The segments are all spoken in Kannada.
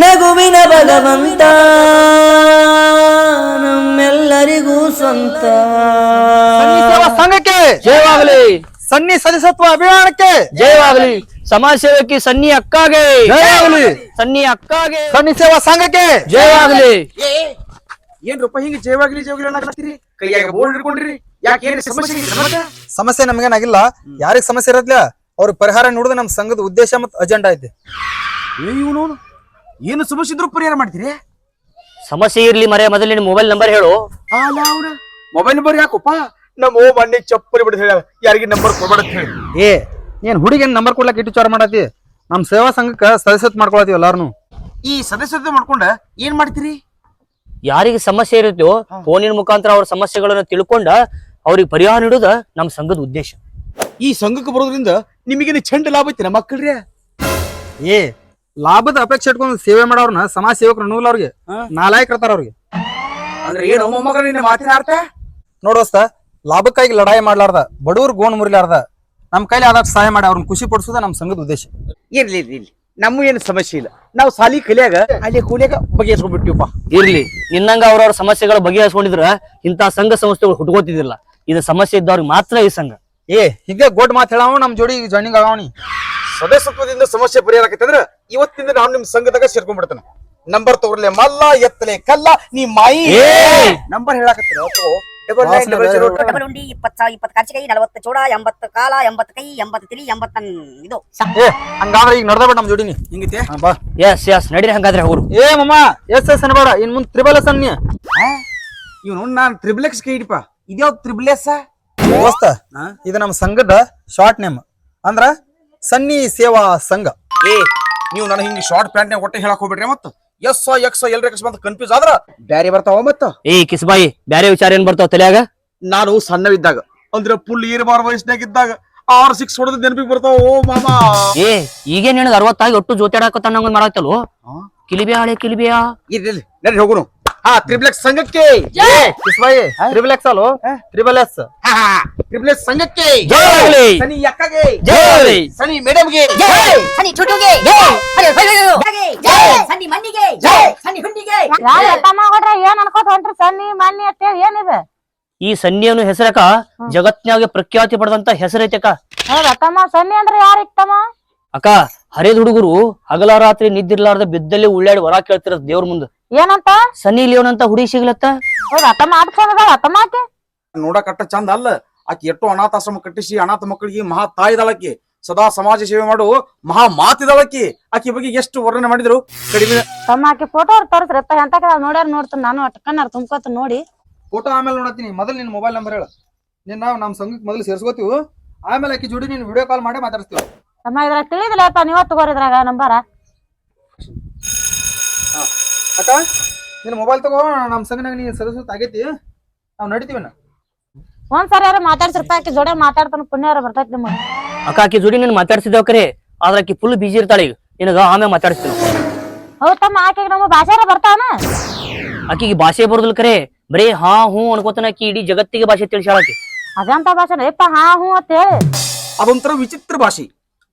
ನಗುವಿನ ಭಗವಂತ ನಮ್ಮೆಲ್ಲರಿಗೂ ಸ್ವಂತ. ಸಂಘಕ್ಕೆ. ಜಯವಾಗಲಿ. ಸನ್ನಿ ಸದಸ್ಯತ್ವ ಅಭಿಮಾನಕ್ಕೆ ಜಯವಾಗಲಿ. ಸಮಾಜ ಸೇವಕಿ ಸನ್ನಿ ಅಕ್ಕಾಗೆ. ಜಯವಾಗಲಿ. ಸನ್ನಿ ಅಕ್ಕಾಗೆ. ಸನ್ನಿ ಸೇವಾ ಸಂಘಕ್ಕೆ. ಜಯವಾಗಲಿ. ಏನ್ರಪ್ಪ ಹಿಂಗ ಜಯವಾಗ್ಲಿ ಜಯವಾಗ್ಲಿ ಅನ್ನಕತ್ತೀರಿ ಕೈಯಾಗ ಬೋರ್ಡ್ ಹಿಡ್ಕೊಂಡ್ರಿ. ಯಾಕೆ ಏನ್ ಸಮಸ್ಯೆ ನಮಗ? ಸಮಸ್ಯೆ ನಮಗೇನಾಗಿಲ್ಲ. ಯಾರಿಗ್ ಸಮಸ್ಯೆ ಇರತ್ಲ ಅವ್ರ ಪರಿಹಾರ ನೋಡಿದ್ರೆ ನಮ್ ಸಂಘದ ಉದ್ದೇಶ ಮತ್ತು ಅಜೆಂಡಾ ಐತಿ. ಏನು ಇವ್ನು ಏನು ಸಮಸ್ಯೆ ಇದ್ರೂ ಪರಿಹಾರ ಮಾಡ್ತೀರಿ? ಸಮಸ್ಯೆ ಇರ್ಲಿ ಮರೆ ಮೊದಲು ನಿನ್ ಮೊಬೈಲ್ ನಂಬರ್ ಹೇಳು. ಮೊಬೈಲ್ ನಂಬರ್ ಯಾಕಪ್ಪ? ನಮ್ಮ ಓ ಮಣ್ಣಿ ಚಪ್ಪರಿ ಬಿಡ್ತ ಹೇಳ ಯಾರಿಗೆ ನಂಬರ್ ಕೊಡ್ಬೇಡ ಅಂತ ಹೇಳಿ. ಏ ಏನ್ ಹುಡುಗಿನ ನಂಬರ್ ಕೊಡ್ಲಕ್ ಇಟ್ಟು ಚಾರ ಮಾಡತಿ ನಮ್ ಸೇವಾ ಸಂಘಕ್ಕೆ ಸದಸ್ಯತ್ ಮಾಡ್ಕೊಳತಿ ಎಲ್ಲಾರು ಈ ಸದಸ್ಯತೆ ಮಾಡ್ಕೊಂಡ ಏನ್ ಮಾಡ್ತೀರಿ? ಯಾರಿಗೆ ಸಮಸ್ಯೆ ಇರುತ್ತೋ ಫೋನಿನ ಮುಖಾಂತರ ಅವ್ರ ಸಮಸ್ಯೆಗಳನ್ನ ತಿಳ್ಕೊಂಡ ಅವ್ರಿಗೆ ಪರಿಹಾರ ನೀಡುದ ನಮ್ ಸಂಘದ ಉದ್ದೇಶ. ಈ ಸಂಘಕ್ಕೆ ಬರೋದ್ರಿಂದ ನಿಮಗೇನು ಚಂಡ ಲಾಭ ಐತಿ ನಮ್ಮ ಮಕ್ಕಳ್ರಿ? ಏ ಲಾಭದ ಅಪೇಕ್ಷೆ ಇಟ್ಕೊಂಡು ಸೇವೆ ಮಾಡೋರ್ನ ಸಮಾಜ ಸೇವಕರು ಅನ್ನೋಲ್ಲ ಅವ್ರಿಗೆ. ನಾಲಾಯಕ್ ಇರ್ತಾರ ಅವ್ರಿಗೆ. ಅಂದ್ರೆ ಏನು ಮೊಮ್ಮಗ ನಿನ್ನ ಮಾತಿನ ಅರ್ಥ? ನೋಡೋಸ್ತ ಲಾಭಕ್ಕಾಗಿ ಲಡಾಯಿ ಮಾಡ್ಲಾರ್ದ ಬಡವ್ರ ಗೋಣ್ ಮುರಿಲಾರ್ದ ನಮ್ ಕೈಲಿ ಆದಷ್ಟು ಸಹಾಯ ಮಾಡಿ ಅವ್ರನ್ನ ಖುಷಿ ಪಡಿಸೋದ ನಮ್ ಸಂಘದ ಉದ್ದೇಶ. ಇರ್ಲಿ ಇರ್ಲಿ ಇರ್ಲಿ. ನಮ್ಮ ಏನು ಸಮಸ್ಯೆ ಇಲ್ಲ. ನಾವು ಸಾಲಿ ಕಲಿಯಾಗ ಅಲ್ಲಿ ಕೂಲಿಯಾಗ ಬಗೆಹರಿಸ್ಕೊಂಡ್ಬಿಟ್ಟಿವಪ್ಪ. ಇರ್ಲಿ ನಿನ್ನಂಗ ಅವ್ರವ್ರ ಸಮಸ್ಯೆಗಳು ಬಗೆಹರಿಸ್ಕೊಂಡಿದ್ರ ಇಂತ ಸಂಘ ಸಂಸ್ಥೆಗಳು ಹುಟ್ಕೋತಿದ್ದಿಲ್ಲ. ಇದು ಸಮಸ್ಯೆ ಇದ್ದವ್ರಿಗೆ ಮಾತ್ರ ಈ ಸಂಘ. ಏ ಹಿಂಗೆ ಗೋಡ್ ಮಾತ್ ಹೇಳಾವ ನಮ್ ಜೋಡಿ ಜಾಯ್ನಿಂಗ್ ಆಗವನಿ. ಸದಸ್ಯತ್ವದಿಂದ ಸಮಸ್ಯೆ ಪರಿಹಾರ ಆಕೈತಂದ್ರ ಇವತ್ತಿಂದ ನಾನು ನಿಮ್ ಸಂಘದಾಗ ಸೇರ್ಕೊಂಡ್ಬಿಡ್ತೇನೆ ನಂಬರ್ ತಗೊರ್ಲೆ ಮಲ್ಲ ಎತ್ತಲೆ ಕಲ್ಲ ನೀ ಮಾಯಿ. ಏ! Number ಹೇಳಾಕತ್ತೀರ double nine double zero double ಉಂಡಿ ಇಪ್ಪತ್ತು ಸಾವಿರ ಇಪ್ಪತ್ತು ಖರ್ಚಿಗೆ ನಲವತ್ತು ಚೂಡ ಎಂಬತ್ತು ಕಾಲ ಎಂಬತ್ತು ಕೈ ಎಂಬತ್ತು ತಿಳಿ ಎಂಬತ್ತ ಇದು. ಏ ಹಂಗಾದ್ರೆ ಈಗ ನಡ್ದ ಬಿಡ್ ನಮ್ ಜೋಡಿನಿ. ಹಿಂಗೈತೆ? ಬಾ. ಎಸ್ ಎಸ್ ನಡೀರಿ ಹಂಗಾದ್ರೆ ಅವ್ರು. ಏ ಮಮ್ಮ ಎಸ್ ಎಸ್ ಅನ್ಬೇಡ ಇನ್ ಮುಂದ್ ತ್ರಿಬಲ್ ಎಸ್ ಅನ್ನಿ. ಇವನು ನಾನ್ ತ್ರಿಬ್ಲೆಕ್ಸ್ ಕೈ ಹಿಡಿಪ ಇದ್ಯಾವ್ ತ್ರಿಬ್ಲೆಸ್ ದೋಸ್ತ ಇದು ನಮ್ಮ ಸಂಘದ ಶಾರ್ಟ್ ನೇಮ್ ಅಂದ್ರ ಸನ್ನಿ ಸೇವಾ ಸಂಘ. ಏ ನೀವು ನನ್ನ ಹಿಂಗೆ ಶಾರ್ಟ್ ಪ್ಯಾಂಟ್ ಹೊಟ್ಟೆ ಹೇಳಕ್ ಹೋಗ್ಬಿಟ್ರಿ ಮತ್ತ. ಎಸ್ ಎಕ್ಸ್ ಎಲ್ ಅಕಸ್ಮಾತ್ ಕನ್ಫ್ಯೂಸ್ ಆದ್ರ ಬ್ಯಾರೆ ಬರ್ತಾವ ಮತ್ತ. ಏ ಕಿಸ್ಬಾಯಿ ಬ್ಯಾರೆ ವಿಚಾರ ಏನ್ ಬರ್ತಾವ ತಲೆಯಾಗ? ನಾನು ಸಣ್ಣವಿದ್ದಾಗ ಅಂದ್ರೆ ಫುಲ್ ಏರ್ಬಾರ್ ವಯಸ್ಸಿನಾಗ ಇದ್ದಾಗ ಆರ್ ಸಿಕ್ಸ್ ಹೊಡೆದ ನೆನಪಿಗೆ ಬರ್ತಾವ ಓ ಮಾಮಾ. ಏ ಈಗೇನ್ ನಿನಗ ಅರವತ್ತಾಗಿ ಒಟ್ಟು ನಂಗೊಂದ್ ಮಾಡತ್ತಲ್ವ ಕಿಲಿಬಿಯಾ ಹಳೆ ಕಿಲಿಬಿಯಾ? ಇರ್ಲಿ ನಡಿ ಹೋಗುನು. ಹಾ ತ್ರಿಬ್ಲೆಕ್ಸ್ ಸಂಘಕ್ಕೆ. ಕಿಸ್ಬಾಯಿ ತ್ರಿಬಲ್ ಎಕ್ಸ್ ಅಲ್ಲೋ ತ್ರಿಬಲ್ ಎಸ್ ಹಾ. ತ್ರಿಬ್ಲೆಕ್ಸ್ ಸಂಘಕ್ಕೆ. ಸನಿ ಅಕ್ಕಗೆ ಸನಿ ಮೇಡಮ್ಗೆ. ಸನಿ ಚುಟುಗೆ. ಸನಿ ಮಣ್ಣಿಗೆ. ಸನಿ ಹುಂಡಿಗೆ ಕೊಟ್ರ ಏನ್ ಅನ್ಕೋತ ಹೊಂಟ್ರಿ? ಸನ್ನಿ ಮನ್ನಿ ಅಂತೇಳಿ ಏನಿದೆ? ಈ ಸನ್ನಿಯನ್ನು ಹೆಸರಕ ಜಗತ್ನ್ಯಾಗ ಪ್ರಖ್ಯಾತಿ ಪಡೆದಂತ ಹೆಸರೈತೆ ಅಕ್ಕ. ತಮ್ಮ ಸನ್ನಿ ಅಂದ್ರೆ ಯಾರ ತಮ್ಮ ಅಕ್ಕ ಹರಿದ ಹುಡುಗರು ಹಗಲ ರಾತ್ರಿ ನಿದ್ದಿರ್ಲಾರ್ದ ಬಿದ್ದಲ್ಲಿ ಉಳ್ಳಾಡಿ ಹೊರ ಕೇಳ್ತಿರ ದೇವ್ರ ಮುಂದ. ಏನಂತ? ಸನ್ನಿ ಲಿಯೋನ್ ಅಂತ ಹುಡುಗಿ ಸಿಗ್ಲತ್ತ? ಹೌದಾ ತಮ್ಮ ಆಟ ಚಂದದ ತಮ್ಮ ಆಕೆ ಅಟ್ಟ ಚಂದ ಅಲ್ಲ. ಆಕಿ ಎಷ್ಟೋ ಅನಾಥಾಶ್ರಮ ಕಟ್ಟಿಸಿ ಅನಾಥ ಮಕ್ಕಳಿಗೆ ಮಹಾ ತಾಯಿದಾಳಕಿ ಸದಾ ಸಮಾಜ ಸೇವೆ ಮಾಡು ಮಹಾ ಮಾತಿದಾಳಕಿ ಆಕಿ. ಬಗ್ಗೆ ಎಷ್ಟು ವರ್ಣನೆ ಮಾಡಿದ್ರು ಕಡಿಮೆ ತಮ್ಮ ಆಕೆ ಫೋಟೋ ತೋರಿಸ್ರಿ ಅತ್ತ ಎಂತ ನೋಡ್ಯಾರ ನೋಡ್ತೀನಿ. ನಾನು ಅಟ್ ಕಣ್ಣಾರ ತುಂಬ್ಕೋತ ನೋಡಿ. ಫೋಟೋ ಆಮೇಲೆ ನೋಡತ್ತೀನಿ. ಮೊದಲು ನಿನ್ ಮೊಬೈಲ್ ನಂಬರ್ ಹೇಳ. ನಿನ್ನ ನಾವು ನಮ್ಮ ಸಂಘಕ್ಕೆ ಮೊದಲು ಸೇರಿಸ್ಕೋತೀವಿ. ಆಮೇಲೆ ಆಕಿ ಜೋಡಿ ನೀನು ವಿಡಿಯೋ ಕಾಲ್ ಮಾಡಿ ಮಾತಾಡ್ತೀವಿ ತಮ್ಮ ಇದ್ರಾಗ ತಿಳಿದಿಲ್ಲಪ್ಪ ನೀವ ತಗೋರಿ ಇದ್ರಾಗ ನಂಬರ ಅಕ್ಕ ನಿನ್ನ ಮೊಬೈಲ್ ತಗೋ ನಮ್ಮ ಸಂಘನಾಗ ನೀ ಸರಸು ಆಗೈತಿ. ನಾವು ನಡಿತೀವಿ ನಾ ಒಂದ್ ಸರಿ ಯಾರು ಮಾತಾಡ್ಸಿರ್ಪ ಆಕಿ ಜೋಡಿ ಮಾತಾಡ್ತಾನ ಪುಣ್ಯಾರ ಬರ್ತೈತಿ ನಿಮಗೆ? ಅಕ್ಕ ಆಕಿ ಜೋಡಿ ನೀನ್ ಮಾತಾಡ್ಸಿದ್ದೇವ್ ಕರೆ ಆದ್ರ ಆಕಿ ಫುಲ್ ಬಿಜಿ ಇರ್ತಾಳ ಈಗ. ನಿನಗ ಆಮೇಲೆ ಮಾತಾಡ್ಸ್ತೀನಿ ಹೌದ್ ತಮ್ಮ ಆಕೆಗೆ ನಮ್ಮ ಭಾಷೆ ಬರ್ತಾನ? ಆಕಿಗೆ ಭಾಷೆ ಬರೋದಿಲ್ಲ ಕರೆ ಬರೀ ಹಾ ಹೂ ಅನ್ಕೋತಾನ ಆಕಿ ಇಡೀ ಜಗತ್ತಿಗೆ ಭಾಷೆ ತಿಳಿಸಾಳ ಆಕಿ. ಅದಂತ ಭಾಷೆ ಯಪ್ಪ ಹಾ ಹೂ ಅಂತ ಹೇಳಿ. ಅದೊಂಥರ ವಿಚಿತ್ರ ಭಾಷೆ.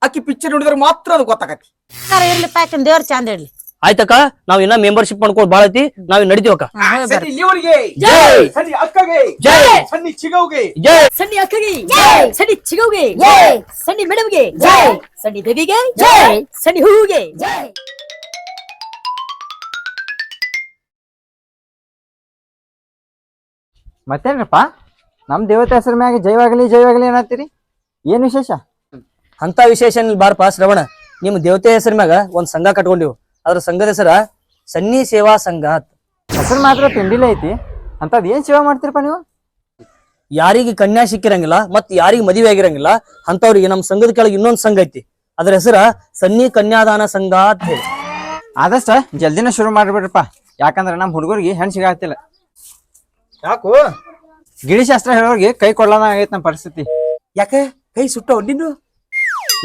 ಆಕಿ ಪಿಕ್ಚರ್ ನೋಡಿದ್ರೆ ಮಾತ್ರ ಅದು ಗೊತ್ತಾಗತಿ ಇರ್ಲಿಪ್ಪ ಆಕಿನ ದೇವ್ರ ಚಂದ ಇರ್ಲಿ. ಆಯ್ತಕ್ಕ? ನಾವ್ ಇನ್ನ ಮೆಂಬರ್ಶಿಪ್ ಮಾಡ್ಕೊಂಡು ಬಾಳ ಐತಿ. ನಾವ್ ನಡಿತೀವಕ್ಕ. ಜೈ! ಅಕ್ಕಗೆ ಜೈ! ಸನ್ನಿ ಚಿಗವ್ಗೆ. ಜೈ! ಸನಿ ಅಕ್ಕಗೆ ಸನಿ ಚಿಗವ್ಗೆ ಸನಿ ಮೇಡಮ್ಗೆ ಸನಿ ದೇವಿಗೆ ಸನ್ನಿ ಹೂವಿಗೆ. ಮತ್ತೇನ್ರಪ್ಪ ನಮ್ ದೇವತೆ ಹೆಸರ ಮ್ಯಾಗ ಜೈವಾಗಲಿ ಜೈವಾಗಲಿ ಏನಾಗ್ತೀರಿ? ಏನ್ ವಿಶೇಷ? ಅಂತ ವಿಶೇಷ ಏನಿಲ್ಲ ಬಾರಪ್ಪ ಶ್ರವಣ. ನಿಮ್ ದೇವತೆ ಹೆಸರ ಮ್ಯಾಗ ಒಂದ್ ಸಂಘ ಕಟ್ಕೊಂಡಿವ್. ಅದ್ರ ಸಂಘದ ಹೆಸರ ಸನ್ನಿ ಸೇವಾ ಸಂಘ ಅಂತ ಹೆಸರು ಮಾತ್ರ ತಿಂಡಿಲೇ ಐತಿ. ಅಂತದ್ ಏನ್ ಸೇವಾ ಮಾಡ್ತೀರಪ್ಪ ನೀವು? ಯಾರಿಗೆ ಕನ್ಯಾ ಸಿಕ್ಕಿರಂಗಿಲ್ಲ ಮತ್ ಯಾರಿಗೆ ಮದುವೆ ಆಗಿರಂಗಿಲ್ಲ ಅಂತವ್ರಿಗೆ ನಮ್ಮ ಸಂಘದ ಕೆಳಗೆ ಇನ್ನೊಂದ್ ಸಂಘ ಐತಿ. ಅದ್ರ ಹೆಸರ ಸನ್ನಿ ಕನ್ಯಾದಾನ ಸಂಘ ಅಂತ ಹೇಳಿ. ಆದಷ್ಟ ಜಲ್ದಿನ ಶುರು ಮಾಡ್ಬಿಡ್ರಪ್ಪ ಯಾಕಂದ್ರೆ ನಮ್ಮ ಹುಡುಗರಿಗೆ ಹೆಣ್ ಸಿಗಾತಿಲ್ಲ ಯಾಕೋ? ಗಿಳಿಶಾಸ್ತ್ರ ಹೇಳೋರ್ಗೆ ಕೈ ಕೊಡ್ಲಾನ ಆಗೈತ್ ನಮ್ಮ ಪರಿಸ್ಥಿತಿ. ಯಾಕೆ? ಕೈ ಸುಟ್ಟ ನಿನ್ನ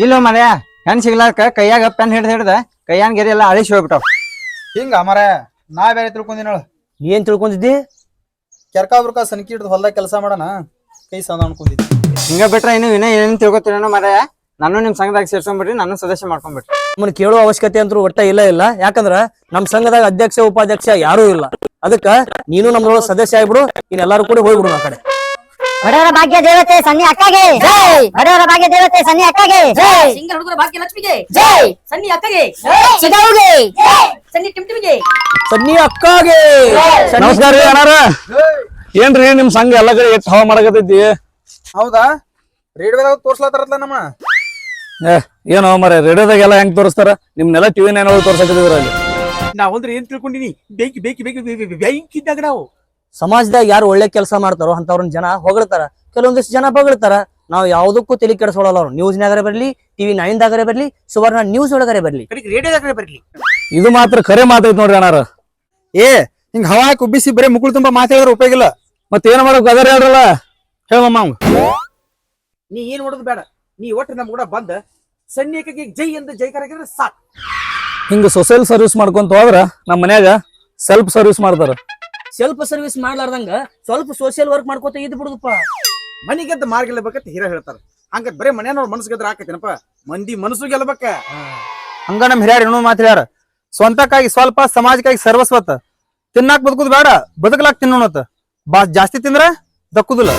ಇಲ್ಲ ಮನೆಯ ಹೆಣ್ ಸಿಗ್ಲಾರ್ಕ ಕೈಯಾಗ ಪೆನ್ ಹಿಡ್ದು ಹಿಡ್ದ ಕೈಯಾನ್ ಗೆರೆ ಎಲ್ಲ ಅಳಿಸಿ ಹೋಗ್ಬಿಟ್ಟಾವ. ಹಿಂಗ ಮರ ನಾ ಬೇರೆ ತಿಳ್ಕೊಂಡಿನ ನೀ ಏನ್ ತಿಳ್ಕೊಂಡಿದ್ದಿ? ಕೆರ್ಕಾಬ್ರಕ ಸನ್ಕಿ ಹಿಡ್ದು ಹೊಲ್ದಾಗ ಕೆಲಸ ಮಾಡೋಣ ಕೈ ಸಂದ ಅನ್ಕೊಂಡಿದ್ದೆ. ಹಿಂಗ ಬಿಟ್ರೆ ಇನ್ನು ಇನ್ನೇ ಏನೇನು ತಿಳ್ಕೊತೀರೇನೋ ಮರ ನಾನು ನಿಮ್ ಸಂಘದಾಗ ಸೇರ್ಸ್ಕೊಂಡ್ಬಿಟ್ರಿ ನಾನು ಸದಸ್ಯ ಮಾಡ್ಕೊಂಡ್ಬಿಟ್ರಿ ನಮ್ಮನ್ನ ಕೇಳೋ ಅವಶ್ಯಕತೆ ಅಂತೂ ಒಟ್ಟ ಇಲ್ಲ ಇಲ್ಲ. ಯಾಕಂದ್ರ ನಮ್ ಸಂಘದಾಗ ಅಧ್ಯಕ್ಷ ಉಪಾಧ್ಯಕ್ಷ ಯಾರೂ ಇಲ್ಲ. ಅದಕ್ಕ ನೀನು ನಮ್ದೊಳಗ ಸದಸ್ಯ ಆಗ್ಬಿಡು ಇನ್ ಎಲ್ಲಾರು ಕೂಡ ಹೋಗ್ಬಿಡು ಆ ಕಡೆ. ಬಡವರ ಭಾಗ್ಯ ದೇವತೆ ಸನ್ನಿ ಅಕ್ಕಗೆ ಬಡವರ ಭಾಗ್ಯ ದೇವತೆ ಸನ್ನಿ ಅಕ್ಕಗೆ ಸಿಂಗಲ್ ಹುಡುಗರ ಭಾಗ್ಯ ಲಕ್ಷ್ಮಿಗೆ ಜೈ ಸನ್ನಿ ಅಕ್ಕಗೆ ಸಿಗೌಗೆ ಸನ್ನಿ ಟಿಮ್ಟಿಮಿಗೆ ಸನ್ನಿ ಅಕ್ಕಗೆ ನಮಸ್ಕಾರ ರೀ ಅಣ್ಣಾರ ಏನ್ರಿ ನಿಮ್ ಸಂಘ ಎಲ್ಲ ಕಡೆ ಎಷ್ಟು ಹವಾ ಮಾಡಕತ್ತೈತಿ ಹೌದಾ ರೇಡಿಯೋದಾಗ ತೋರಿಸ್ಲಾತಾರಲ್ಲ ನಮ್ಮ ಏ ಏನೋ ಮರ ರೇಡಿಯೋದಾಗ ಎಲ್ಲ ಹೆಂಗ್ ತೋರಿಸ್ತಾರ ನಿಮ್ನೆಲ್ಲ ಟಿವಿ ನೈನ್ ಒಳಗೆ ತೋರ್ಸಕತ್ತಿದ್ರ ಅಲ್ಲಿ ನಾವಂದ್ರೆ ಏನ್ ತಿಳ್ಕೊಂಡಿನಿ ಬೇಕಿ ಬೇಕಿ ಬೇಕಿ ಬೇಕಿ ಇದ್ದಾಗ ನಾವು ಸಮಾಜದಾಗ ಯಾರು ಒಳ್ಳೆ ಕೆಲಸ ಮಾಡ್ತಾರೋ ಅಂತವ್ರನ್ನ ಜನ ಹೊಗಳ್ತಾರ. ಕೆಲವೊಂದಿಷ್ಟು ಜನ ಹೊಗಳ್ತಾರ ನಾವು ಯಾವುದಕ್ಕೂ ತಲೆ ಕೆಡಿಸ್ಕೊಳ್ಳಲ್ಲ ಅವ್ರು. ನ್ಯೂಸ್ನಾಗರೆ ಬರ್ಲಿ ಟಿವಿ ನೈನ್ ಬರಲಿ ಬರ್ಲಿ ಸುವರ್ಣ ನ್ಯೂಸ್ ಒಳಗರೆ ಬರ್ಲಿ. ಕಡೆಗೆ ಬರಲಿ ಬರ್ಲಿ. ಇದು ಮಾತ್ರ ಕರೆ ಮಾತೈತಿ ನೋಡ್ರಿ ಅಣ್ಣಾರ. ಏ ಹಿಂಗ್ ಹವಾ ಕುಬ್ಬಿಸಿ ಉಬ್ಬಿಸಿ ಬರೀ ಮುಗುಳು ತುಂಬಾ ಮಾತಾಡಿದ್ರೆ ಉಪಯೋಗ ಇಲ್ಲ. ಮತ್ತೆ ಏನ್ ಮಾಡೋ ಅದರ ಹೇಳ್ರಲ್ಲ? ಹೇಳಮ್ಮ ಅವ್ ನೀ ಏನ್ ಮಾಡೋದು ಬೇಡ. ನೀ ಒಟ್ಟು ನಮ್ ಕೂಡ ಬಂದ ಸನ್ನಿಕಗೆ ಜೈ ಅಂತ ಜೈಕಾರ ಹಾಕಿದ್ರೆ ಸಾಕು. ಹಿಂಗ ಸೋಷಿಯಲ್ ಸರ್ವಿಸ್ ಮಾಡ್ಕೊಂತ ಹೋದ್ರ ನಮ್ ಮನ್ಯಾಗ ಸೆಲ್ಫ್ ಸರ್ವಿಸ್ ಮಾಡ್ತಾರ. ಸ್ವಲ್ಪ ಸರ್ವಿಸ್ ಮಾಡ್ಲಾರ್ದಂಗ ಸ್ವಲ್ಪ ಸೋಷಿಯಲ್ ವರ್ಕ್ ಮಾಡ್ಕೋತ ಇದ್ ಬಿಡುದಪ್ಪ. ಮನಿಗೆದ್ದ ಮಾರ್ಗ ಗೆಲ್ಲಬೇಕಂತ ಹೀರ ಹೇಳ್ತಾರ. ಹಂಗ ಬರೇ ಮನೆಯವ್ರ ಮನಸ್ ಗೆದ್ರ ಆಕೈತೇನಪ್ಪ? ಮಂದಿ ಮನಸ್ಸು ಗೆಲ್ಲಬೇಕ ಹಂಗ ನಮ್ ಹಿರಿಯರ್ ಏನೋ ಮಾತು ಹೇಳ್ಯಾರ. ಸ್ವಂತಕ್ಕಾಗಿ ಸ್ವಲ್ಪ ಸಮಾಜಕ್ಕಾಗಿ ಸರ್ವಸ್ವತ್ ತಿನ್ನಾಕ್ ಬದುಕುದ್ ಬೇಡ ಬದುಕಲಾಕ್ ತಿನ್ನೋಣತ್. ಬಾ ಜಾಸ್ತಿ ತಿಂದ್ರ ದಕ್ಕುದಿಲ್ಲ.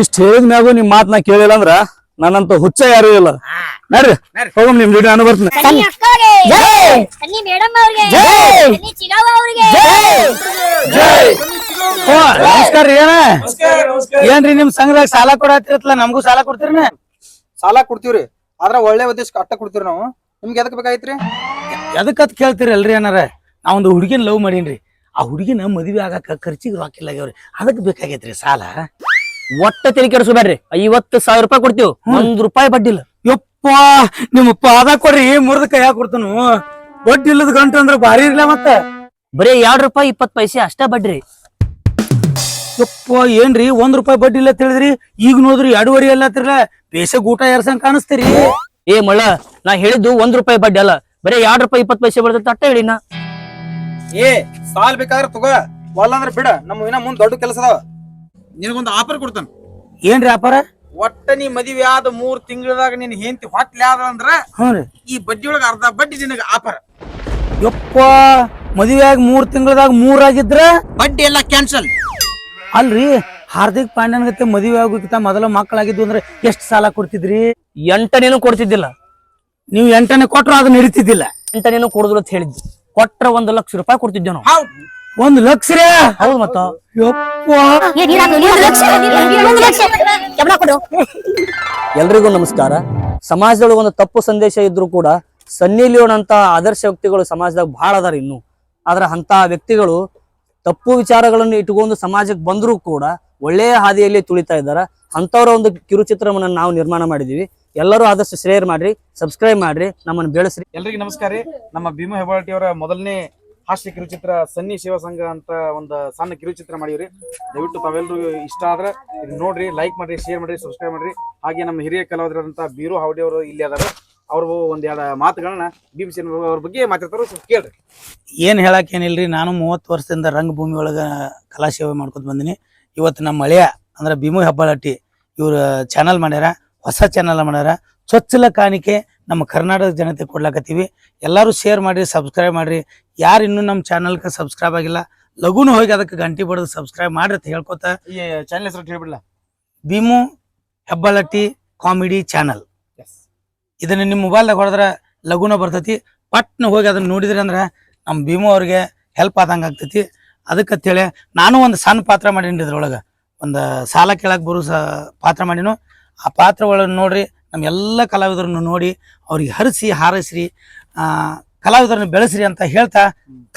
ಇಷ್ಟ ಹೇಳಿದ ಮ್ಯಾಗು ನಿಮ್ ಮಾತ್ ನಾ ಕೇಳಿಲ್ಲ ಅಂದ್ರ ನನ್ನಂತ ಹುಚ್ಚ ಯಾರು ಇಲ್ಲ. ನಡ್ರಿ ಹೋಗಮ್ ನಿಮ್ ಜೋಡಿ ನಾನು ಬರ್ತೀನಿ. ಸನ್ನಿ ಅಕ್ಕಗೆ ಸನ್ನಿ ಮೇಡಮ್ ಅವ್ರಿಗೆ. ಸನ್ನಿ ಚಿಗವ್ವ ಅವ್ರಿಗೆ. ಓ, ನಮಸ್ಕಾರ ರೀ ಏನ ಏನ್ರಿ ನಿಮ್ ಸಂಘದಾಗ ಸಾಲ ಕೊಡತ್ತಿರತ್ಲ ನಮಗೂ ಸಾಲ ಕೊಡ್ತೀರಿ ಸಾಲ ಕೊಡ್ತೀವ್ರಿ. ಆದ್ರ ಒಳ್ಳೆ ಉದ್ದೇಶ ಅಟ್ಟ ಕೊಡ್ತೀವಿ ನಾವು. ನಿಮ್ಗೆ ಎದಕ್ ಬೇಕಾಗಿತ್ರಿ? ಎದಕ್ಕತ್ ಕೇಳ್ತೀರಿ ಅಲ್ರಿ ಏನಾರ ನಾವೊಂದು ಒಂದು ಹುಡುಗಿನ ಲವ್ ಮಾಡೀನ್ರಿ. ಆ ಹುಡುಗಿನ ಮದ್ವೆ ಆಗಾಕ ಖರ್ಚಿಗೆ ಹಾಕಿಲ್ಲ ಆಗ್ಯಾವ್ರಿ. ಅದಕ್ಕೆ ಬೇಕಾಗೈತ್ರಿ ಸಾಲ. ಒಟ್ಟ ತಲೆ ಕೆಡಿಸ್ಬೇಡ್ರಿ ಐವತ್ತು ಸಾವಿರ ರೂಪಾಯಿ ಕೊಡ್ತೀವಿ. ಒಂದ್ ರೂಪಾಯಿ ಬಡ್ಡಿ ಇಲ್ಲ. ಯಪ್ಪ ನಿಮ್ಮಪ್ಪ ಅದ ಕೊಡ್ರಿ ಮುರಿದ ಕೈ ಕೊಡ್ತಾನು. ಬಡ್ಡಿ ಇಲ್ಲದ ಗಂಟು ಅಂದ್ರೆ ಭಾರಿ ಇರ್ಲ ಮತ್ತ? ಬರೀ ಎರಡ್ ರೂಪಾಯಿ ಇಪ್ಪತ್ ಪೈಸೆ ಅಷ್ಟ ಬಡ್ರಿ. ಯಪ್ಪ ಏನ್ರಿ ಒಂದ್ ರೂಪಾಯಿ ಬಡ್ಡಿ ಇಲ್ಲ ತಿಳಿದ್ರಿ? ಈಗ ನೋಡ್ರಿ ಎರಡೂವರಿ ಎಲ್ಲ ತಿರ್ಲ ಬೇಸಗ್ ಊಟ ಏರ್ಸಂಗ್ ಕಾಣಿಸ್ತೀರಿ. ಏ ಮಳ ನಾ ಹೇಳಿದ್ದು ಒಂದ್ ರೂಪಾಯಿ ಬಡ್ಡಿ ಅಲ್ಲ ಬರೀ ಎರಡ್ ರೂಪಾಯಿ ಇಪ್ಪತ್ ಪೈಸೆ ಬರ್ತೈತೆ ಅಟ್ಟ ನಾ. ಏ ಸಾಲ್ ಬೇಕಾದ್ರೆ ತಗೋ ಅಂದ್ರೆ ಬಿಡ ನಮ್ಮ ಇನ್ನ ಮುಂದ್ ದೊಡ್ಡ ಕೆಲಸ ಅದಾವ. ನಿನಗೊಂದು ಆಫರ್ ಕೊಡ್ತಾನ. ಏನ್ರಿ ಆಫರ್? ಒಟ್ಟ ನೀ ಮದುವೆ ಆದ ಮೂರ್ ತಿಂಗಳದಾಗ ನಿನ್ ಹೆಂಡತಿ ಹೊಟ್ಲೆ ಆದ ಅಂದ್ರ ಹ್ಞೂ ರೀ. ಈ ಬಡ್ಡಿ ಒಳಗ ಅರ್ಧ ಬಡ್ಡಿ ನಿನಗ ಆಫರ್. ಯಪ್ಪ ಮದುವೆಯಾಗ ಮೂರ್ ತಿಂಗಳದಾಗ ಮೂರಾಗಿದ್ರ? ಬಡ್ಡಿ ಎಲ್ಲ ಕ್ಯಾನ್ಸಲ್ ಅಲ್ರಿ ಹಾರ್ದಿಕ್ ಪಾಂಡ್ಯನ್ ಗತೆ ಮದುವೆ ಆಗೋಕ್ಕಿಂತ ಮೊದಲ ಮಕ್ಕಳಾಗಿದ್ದು ಅಂದ್ರೆ ಎಷ್ಟು ಸಾಲ ಕೊಡ್ತಿದ್ರಿ? ಎಂಟನೇನು ಕೊಡ್ತಿದ್ದಿಲ್ಲ. ನೀವು ಎಂಟನೇ ಕೊಟ್ರ ಅದನ್ನ ನಡೀತಿದ್ದಿಲ್ಲ ಎಂಟನೇನು ಕೊಡುದಿಲ್ಲ ಅಂತ ಹೇಳಿದ್ವಿ. ಕೊಟ್ರ ಒಂದ್ ಲಕ್ಷ ರೂಪಾಯಿ ಕೊಡ್ತಿದ್ದೆ ನಾವು. ಒಂದ್ ಲಕ್ಷ. ರೀ ಹೌದು ಮತ್ತ ಎಲ್ರಿಗೂ ನಮಸ್ಕಾರ. ಸಮಾಜದೊಳಗೆ ಒಂದು ತಪ್ಪು ಸಂದೇಶ ಇದ್ರು ಕೂಡ ಸನ್ನಿ ಲಿಯೋನ್ ಅಂತ ಆದರ್ಶ ವ್ಯಕ್ತಿಗಳು ಸಮಾಜದಾಗ ಬಹಳ ಅದಾರ ಇನ್ನು. ಆದ್ರ ಅಂತ ವ್ಯಕ್ತಿಗಳು ತಪ್ಪು ವಿಚಾರಗಳನ್ನು ಇಟ್ಟುಕೊಂಡು ಸಮಾಜಕ್ಕೆ ಬಂದರೂ ಕೂಡ ಒಳ್ಳೆಯ ಹಾದಿಯಲ್ಲಿ ತುಳಿತಾ ಇದ್ದಾರೆ. ಅಂತವರ ಒಂದು ಕಿರುಚಿತ್ರವನ್ನು ನಾವು ನಿರ್ಮಾಣ ಮಾಡಿದ್ದೀವಿ. ಎಲ್ಲರೂ ಆದಷ್ಟು ಶೇರ್ ಮಾಡ್ರಿ, ಸಬ್ಸ್ಕ್ರೈಬ್ ಮಾಡ್ರಿ, ನಮ್ಮನ್ನು ಬೆಳೆಸ್ರಿ. ಎಲ್ರಿಗೂ ನಮಸ್ಕಾರ ನಮ್ಮ ಭೀಮ ಹೆಬ್ಬಾಳ್ಟಿ ಅವರ ಮೊದಲನೇ ಹಾಸ್ಯ ಕಿರುಚಿತ್ರ ಸನ್ನಿ ಶಿವ ಸಂಘ ಅಂತ ಒಂದು ಸಣ್ಣ ಕಿರುಚಿತ್ರ ಮಾಡಿವ್ರಿ. ದಯವಿಟ್ಟು ತಾವೆಲ್ಲರೂ ಇಷ್ಟ ಆದ್ರೆ ನೋಡ್ರಿ ಲೈಕ್ ಮಾಡ್ರಿ ಶೇರ್ ಮಾಡ್ರಿ ಸಬ್ಸ್ಕ್ರೈಬ್ ಮಾಡ್ರಿ. ಹಾಗೆ ನಮ್ಮ ಹಿರಿಯ ಕಲಾವಿದರಂತ ಬೀರು ಹಾವಡಿ ಅವರು ಇಲ್ಲಿ ಅದಾರ. ಅವ್ರು ಒಂದ್ ಎರಡು ಮಾತುಗಳನ್ನ ಭೀಮಸಿ ಅವ್ರ ಬಗ್ಗೆ ಮಾತಾಡ್ತಾರೋ ಸ್ವಲ್ಪ ಕೇಳ್ರಿ. ಏನು ಹೇಳಕ್ ಏನಿಲ್ರಿ ನಾನು ಮೂವತ್ತು ವರ್ಷದಿಂದ ರಂಗಭೂಮಿ ಒಳಗೆ ಕಲಾ ಸೇವೆ ಮಾಡ್ಕೊತ ಬಂದಿನಿ. ಇವತ್ತು ನಮ್ಮ ಮಳೆಯ ಅಂದ್ರೆ ಭೀಮು ಹೆಬ್ಬಾಳಟ್ಟಿ ಇವ್ರ ಚಾನಲ್ ಮಾಡ್ಯಾರ ಹೊಸ ಚಾನಲ್ ಮಾಡ್ಯಾರ. ಚೊಚ್ಚಲ ಕಾಣಿಕೆ ನಮ್ಮ ಕರ್ನಾಟಕ ಜನತೆ ಕೊಡ್ಲಾಕತ್ತೀವಿ. ಎಲ್ಲರೂ ಶೇರ್ ಮಾಡಿರಿ ಸಬ್ಸ್ಕ್ರೈಬ್ ಮಾಡಿರಿ. ಯಾರು ಇನ್ನೂ ನಮ್ಮ ಚಾನಲ್ಗೆ ಸಬ್ಸ್ಕ್ರೈಬ್ ಆಗಿಲ್ಲ ಲಘುನ ಹೋಗಿ ಅದಕ್ಕೆ ಗಂಟಿ ಬಡದು ಸಬ್ಸ್ಕ್ರೈಬ್ ಮಾಡ್ರಿ ಅಂತ ಹೇಳ್ಕೊತ ಈ ಚಾನೆಲ್ ಹೆಸರು ಹೇಳ್ಬಿಡ್ಲ? ಭೀಮು ಹೆಬ್ಬಾಳಟ್ಟಿ ಕಾಮಿಡಿ ಚಾನಲ್ ಇದನ್ನ ನಿಮ್ಮ ಮೊಬೈಲ್ದಾಗ ಹೊಡೆದ್ರೆ ಲಘುನ ಬರ್ತೈತಿ. ಪಟ್ನ ಹೋಗಿ ಅದನ್ನ ನೋಡಿದ್ರಿ ಅಂದ್ರೆ ನಮ್ಮ ಭೀಮೋ ಅವ್ರಿಗೆ ಹೆಲ್ಪ್ ಆದಂಗೆ ಆಗ್ತೈತಿ. ಅದಕ್ಕಂತೇಳಿ ನಾನು ಒಂದು ಸಣ್ಣ ಪಾತ್ರ ಮಾಡೀನಿ ಇದ್ರೊಳಗೆ. ಒಂದು ಸಾಲ ಕೇಳಕ್ಕೆ ಬರು ಪಾತ್ರ ಮಾಡಿನೋ. ಆ ಪಾತ್ರ ಒಳಗೆ ನೋಡ್ರಿ ನಮ್ಮ ಎಲ್ಲ ಕಲಾವಿದರನ್ನು ನೋಡಿ ಅವ್ರಿಗೆ ಹರಿಸಿ, ಹಾರೈಸ್ರಿ ಕಲಾವಿದರನ್ನು ಬೆಳೆಸ್ರಿ ಅಂತ ಹೇಳ್ತಾ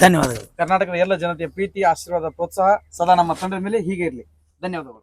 ಧನ್ಯವಾದಗಳು. ಕರ್ನಾಟಕದ ಎಲ್ಲ ಜನತೆಯ ಪ್ರೀತಿ, ಆಶೀರ್ವಾದ, ಪ್ರೋತ್ಸಾಹ ಸದಾ ನಮ್ಮ ತಂಡದ ಮೇಲೆ ಹೀಗೆ ಇರಲಿ. ಧನ್ಯವಾದಗಳು.